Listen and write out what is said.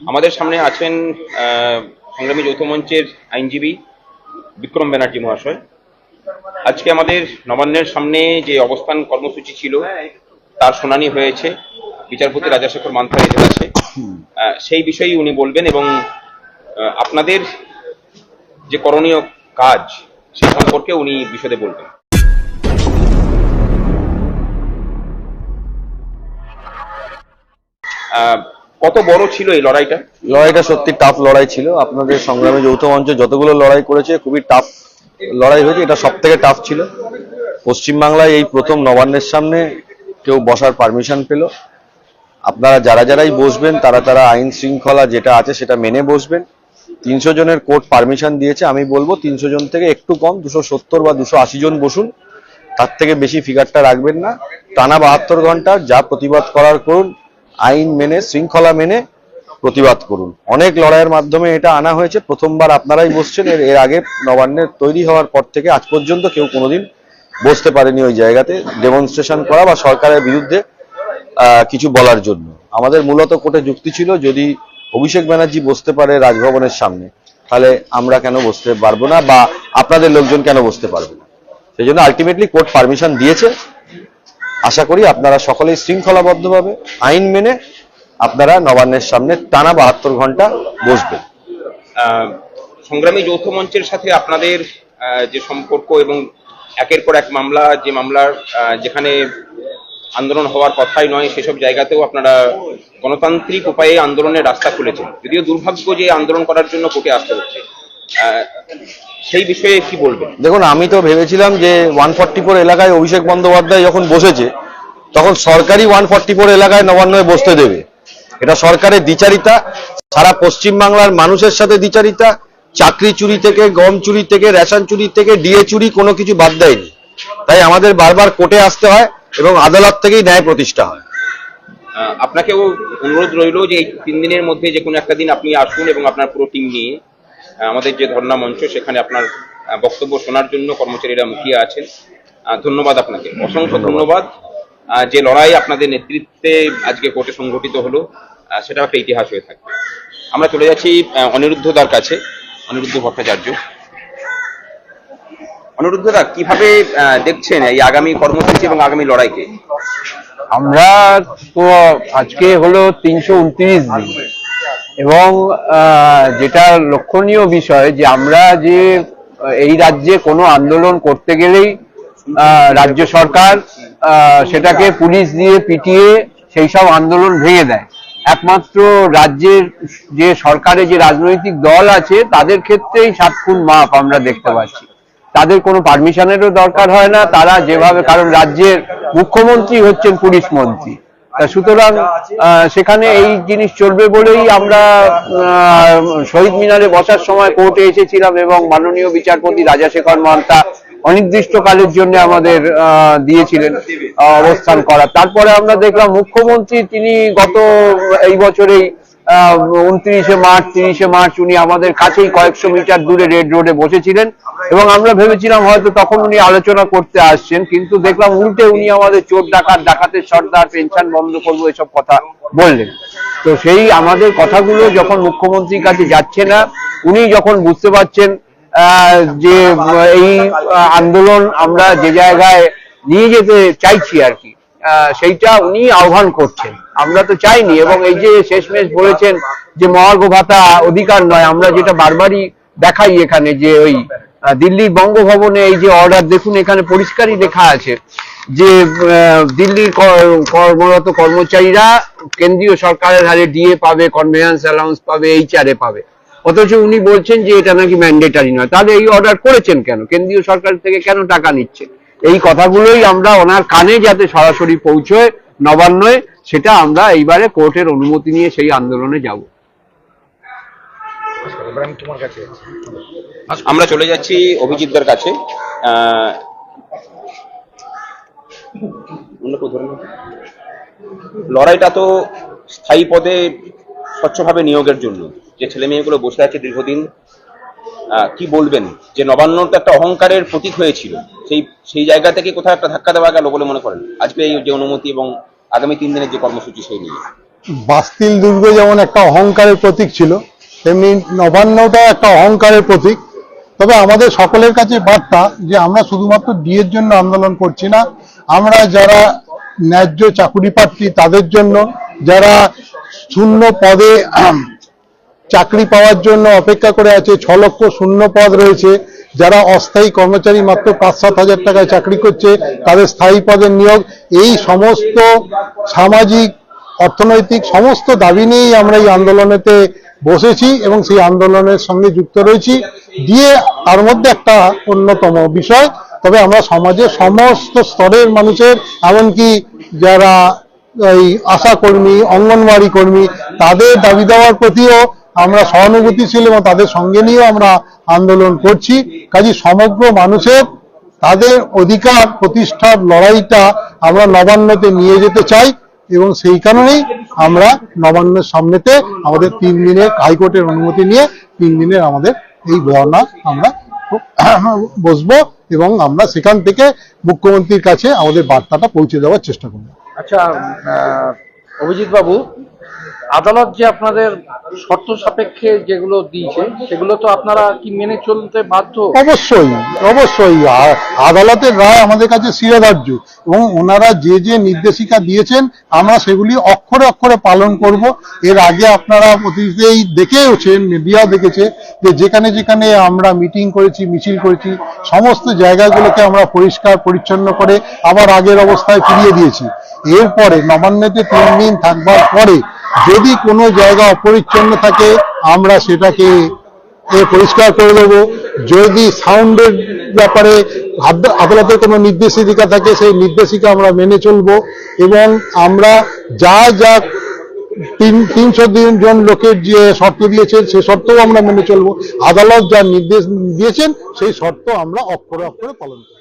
আমাদের সামনে আছেন সংগ্রামী যৌথ মঞ্চের আইনজীবী বিক্রম ব্যানার্জি মহাশয়। আজকে আমাদের নবান্নের সামনে যে অবস্থান কর্মসূচি ছিল তার শুনানি হয়েছে। বিচারপতি রাজাশেখর মান্থার এজলাসে আহ, সেই বিষয়েই উনি বলবেন এবং আপনাদের যে করণীয় কাজ সে সম্পর্কে উনি বিশদে বলবেন। আহ, কত বড় ছিল এই লড়াইটা? লড়াইটা সত্যি টাফ লড়াই ছিল। আপনাদের সংগ্রামে যৌথ মঞ্চ যতগুলো লড়াই করেছে, খুবই টাফ লড়াই হয়েছে। এটা সব থেকে টাফ ছিল পশ্চিমবাংলায় এই প্রথম নবান্নের সামনে কেউ বসার পারমিশন পেল। আপনারা যারা যারাই বসবেন, তারা তারা আইন শৃঙ্খলা যেটা আছে সেটা মেনে বসবেন। তিনশো জনের কোর্ট পারমিশন দিয়েছে, আমি বলব তিনশো জন থেকে একটু কম, দুশো সত্তর বা দুশো আশি জন বসুন। তার থেকে বেশি ফিগারটা রাখবেন না। টানা বাহাত্তর ঘণ্টা যা প্রতিবাদ করার করুন আইন মেনে, শৃঙ্খলা মেনে প্রতিবাদ করুন। অনেক লড়াইয়ের মাধ্যমে এটা আনা হয়েছে। প্রথমবার আপনারাই বসছেন। এর এর আগে নবান্নের তৈরি হওয়ার পর থেকে আজ পর্যন্ত কেউ কোনোদিন বসতে পারেনি ওই জায়গাতে। ডেমনস্ট্রেশন করা বা সরকারের বিরুদ্ধে কিছু বলার জন্য। আমাদের মূলত কোর্টে যুক্তি ছিল, যদি অভিষেক ব্যানার্জি বসতে পারে রাজভবনের সামনে, তাহলে আমরা কেন বসতে পারব না বা আপনাদের লোকজন কেন বসতে পারবে না? সেই জন্য আলটিমেটলি কোর্ট পারমিশন দিয়েছে। আশা করি আপনারা সকলেই শৃঙ্খলাবদ্ধভাবে আইন মেনে আপনারা নবান্নের সামনে টানা বাহাত্তর ঘণ্টা বসবেন। সংগ্রামী যৌথ মঞ্চের সাথে আপনাদের যে সম্পর্ক এবং একের পর এক মামলা, যে মামলার যেখানে আন্দোলন হওয়ার কথাই নয়, সেসব জায়গাতেও আপনারা গণতান্ত্রিক উপায়ে আন্দোলনের রাস্তা খুলেছেন। যদিও দুর্ভাগ্য যে আন্দোলন করার জন্য কোর্টে আসতে হচ্ছে। সেই বিষয়ে কি বলবেন? দেখুন আমি তো ভেবেছিলাম যে ওয়ান ফর্টি ফোর এলাকায় অভিষেক বন্দ্যোপাধ্যায় যখন বসেছে তখন সরকারি ওয়ান ফর্টি ফোর এলাকায় নবান্নয় বসতে দেবে। এটা সরকারের দ্বিচারিতা সারা পশ্চিম বাংলার মানুষের সাথে দ্বিচারিতা চাকরি চুরি থেকে গম চুরি থেকে রেশন চুরি থেকে ডিএ চুরি কোনো কিছু বাদ দেয়নি। তাই আমাদের বারবার কোর্টে আসতে হয় এবং আদালত থেকেই ন্যায় প্রতিষ্ঠা হয়। আপনাকেও অনুরোধ রইল যে এই তিন দিনের মধ্যে যে কোনো একটা দিন আপনি আসুন এবং আপনার পুরো টিম নিয়ে আমাদের যে ধর্ণা মঞ্চ সেখানে আপনার আহ, বক্তব্য শোনার জন্য কর্মচারীরা মুখিয়ে আছেন। ধন্যবাদ আপনাকে। অসংখ্য ধন্যবাদ। যে লড়াই আপনাদের নেতৃত্বে আজকে কোর্টে সংগঠিত হলো আহ, সেটা একটা ইতিহাস হয়ে থাকবে। আমরা চলে যাচ্ছি আহ, অনিরুদ্ধদার কাছে অনিরুদ্ধ ভট্টাচার্য। অনিরুদ্ধদা কীভাবে আহ, দেখছেন এই আগামী কর্মসূচি এবং আগামী লড়াইকে? আমরা তো আজকে হলো তিনশো উনত্রিশ দিন। এবং যেটা লক্ষণীয় বিষয় যে আমরা যে এই রাজ্যে কোনো আন্দোলন করতে গেলেই রাজ্য সরকার সেটাকে পুলিশ দিয়ে পিটিয়ে সেই সব আন্দোলন ভেঙে দেয়। একমাত্র রাজ্যের যে সরকারে যে রাজনৈতিক দল আছে, তাদের ক্ষেত্রেই সাত খুন মাপ আমরা দেখতে পাচ্ছি। তাদের কোনো পারমিশনেরও দরকার হয় না, তারা যেভাবে, কারণ রাজ্যের মুখ্যমন্ত্রী হচ্ছেন পুলিশ মন্ত্রী। সুতরাং সেখানে এই জিনিস চলবে বলেই আমরা শহীদ মিনারে বসার সময় কোর্টে এসেছিলাম এবং মাননীয় বিচারপতি রাজাশেখর মহান্তা অনির্দিষ্টকালের জন্য আমাদের দিয়েছিলেন অবস্থান করা। তারপরে আমরা দেখলাম মুখ্যমন্ত্রী, তিনি গত এই বছরেই উনত্রিশে মার্চ, তিরিশে মার্চ উনি আমাদের কাছেই কয়েকশো মিটার দূরে রেড রোডে বসেছিলেন এবং আমরা ভেবেছিলাম হয়তো তখন উনি আলোচনা করতে আসছেন, কিন্তু দেখলাম উল্টে উনি আমাদের চোর ডাকাত, ডাকাতের সর্দার, পেনশন বন্ধ করব, এসব কথা বললেন। তো সেই আমাদের কথাগুলো যখন মুখ্যমন্ত্রীর কাছে যাচ্ছে না, উনি যখন বুঝতে পারছেন যে এই আন্দোলন আমরা যে জায়গায় নিয়ে যেতে চাইছি আর কি সেইটা উনি আহ্বান করছেন। আমরা তো চাইনি, এবং এই যে শেষমেশ বলেছেন যে মহার্ঘ ভাতা অধিকার নয়, আমরা যেটা বারবারই দেখাই এখানে যে ওই দিল্লির বঙ্গভবনে এই যে অর্ডার দেখুন এখানে পরিষ্কারই লেখা আছে যে দিল্লির কর- কর্মরত কর্মচারীরা কেন্দ্রীয় সরকারের হারে ডিএ পাবে কনভেন্স অ্যালাউন্স পাবে এইচআরএ পাবে। অথচ উনি বলছেন যে এটা নাকি ম্যান্ডেটারি নয়। তাহলে এই অর্ডার করেছেন কেন? কেন্দ্রীয় সরকার থেকে কেন টাকা নিচ্ছে এই কথাগুলোই আমরা ওনার কানে যাতে সরাসরি পৌঁছয় নবান্নয় সেটা আমরা এইবারে কোর্টের অনুমতি নিয়ে সেই আন্দোলনে যাব। আমরা চলে যাচ্ছি অভিজিৎদার কাছে? লড়াইটা তো স্থায়ী পদে স্বচ্ছভাবে নিয়োগের জন্য। যে ছেলে মেয়েগুলো বসে আছে দীর্ঘদিন কি বলবেন? যে নবান্ন তো একটা অহংকারের প্রতীক হয়েছিল। সেই সেই জায়গা থেকে কোথাও একটা ধাক্কা দেওয়া গেল বলে মনে করেন? আজকে এই যে অনুমতি এবং আগামী তিন দিনের যে কর্মসূচি সেই নিয়ে। বাস্তিল দুর্গ যেমন একটা অহংকারের প্রতীক ছিল, তেমনি নবান্নটাও একটা অহংকারের প্রতীক। তবে আমাদের সকলের কাছে বার্তা যে আমরা শুধুমাত্র ডিএর জন্য আন্দোলন করছি না, আমরা যারা ন্যায্য চাকুরি প্রার্থী তাদের জন্য, যারা শূন্য পদে চাকরি পাওয়ার জন্য অপেক্ষা করে আছে। ছ লক্ষ শূন্য পদ রয়েছে। যারা অস্থায়ী কর্মচারী মাত্র পাঁচ সাত হাজার টাকায় চাকরি করছে, তাদের স্থায়ী পদের নিয়োগ। এই সমস্ত সামাজিক, অর্থনৈতিক সমস্ত দাবি নিয়েই আমরা এই আন্দোলনেতে বসেছি এবং সেই আন্দোলনের সঙ্গে যুক্ত রয়েছি। দিয়ে তার মধ্যে একটা অন্যতম বিষয়, তবে আমরা সমাজের সমস্ত স্তরের মানুষের, এমনকি যারা এই আশা কর্মী অঙ্গনওয়াড়ি কর্মী, তাদের দাবি দেওয়ার প্রতিও আমরা সহানুভূতিশীল এবং তাদের সঙ্গে নিয়েও আমরা আন্দোলন করছি। কাজে সমগ্র মানুষের তাদের অধিকার প্রতিষ্ঠার লড়াইটা আমরা নবান্নতে নিয়ে যেতে চাই এবং সেই কারণেই আমরা নবান্নের সামনেতে আমাদের তিন দিনের হাইকোর্টের অনুমতি নিয়ে তিন দিনের আমাদের এই ধর্ণা আমরা বসবো এবং আমরা সেখান থেকে মুখ্যমন্ত্রীর কাছে আমাদের বার্তাটা পৌঁছে দেওয়ার চেষ্টা করব। আচ্ছা অভিজিৎ বাবু আদালত যে আপনাদের শর্ত সাপেক্ষে যেগুলো দিয়েছে, সেগুলো তো আপনারা কি মেনে চলতে বাধ্য? অবশ্যই অবশ্যই। আদালতের রায় আমাদের কাছে শিরোধার্য এবং ওনারা যে যে নির্দেশিকা দিয়েছেন, আমরা সেগুলি অক্ষরে অক্ষরে পালন করব। এর আগে আপনারা অতীতেই দেখেওছেন, মিডিয়াও দেখেছে যে যেখানে যেখানে আমরা মিটিং করেছি, মিছিল করেছি, সমস্ত জায়গাগুলোকে আমরা পরিষ্কার, পরিচ্ছন্ন করে আবার আগের অবস্থায় ফিরিয়ে দিয়েছি। এরপরে নবান্নতে তিন দিন থাকবার পরে যদি কোনো জায়গা অপরিচ্ছন্ন থাকে, আমরা সেটাকে পরিষ্কার করে দেবো যদি সাউন্ডের ব্যাপারে আদালতের কোনো নির্দেশিকা থাকে, সেই নির্দেশিকা আমরা মেনে চলবো এবং আমরা যা যা তিন, তিনশো জন লোকের যে শর্ত দিয়েছেন সেই শর্তও আমরা মেনে চলবো। আদালত যা নির্দেশ দিয়েছেন, সেই শর্ত আমরা অক্ষরে অক্ষরে পালন করব।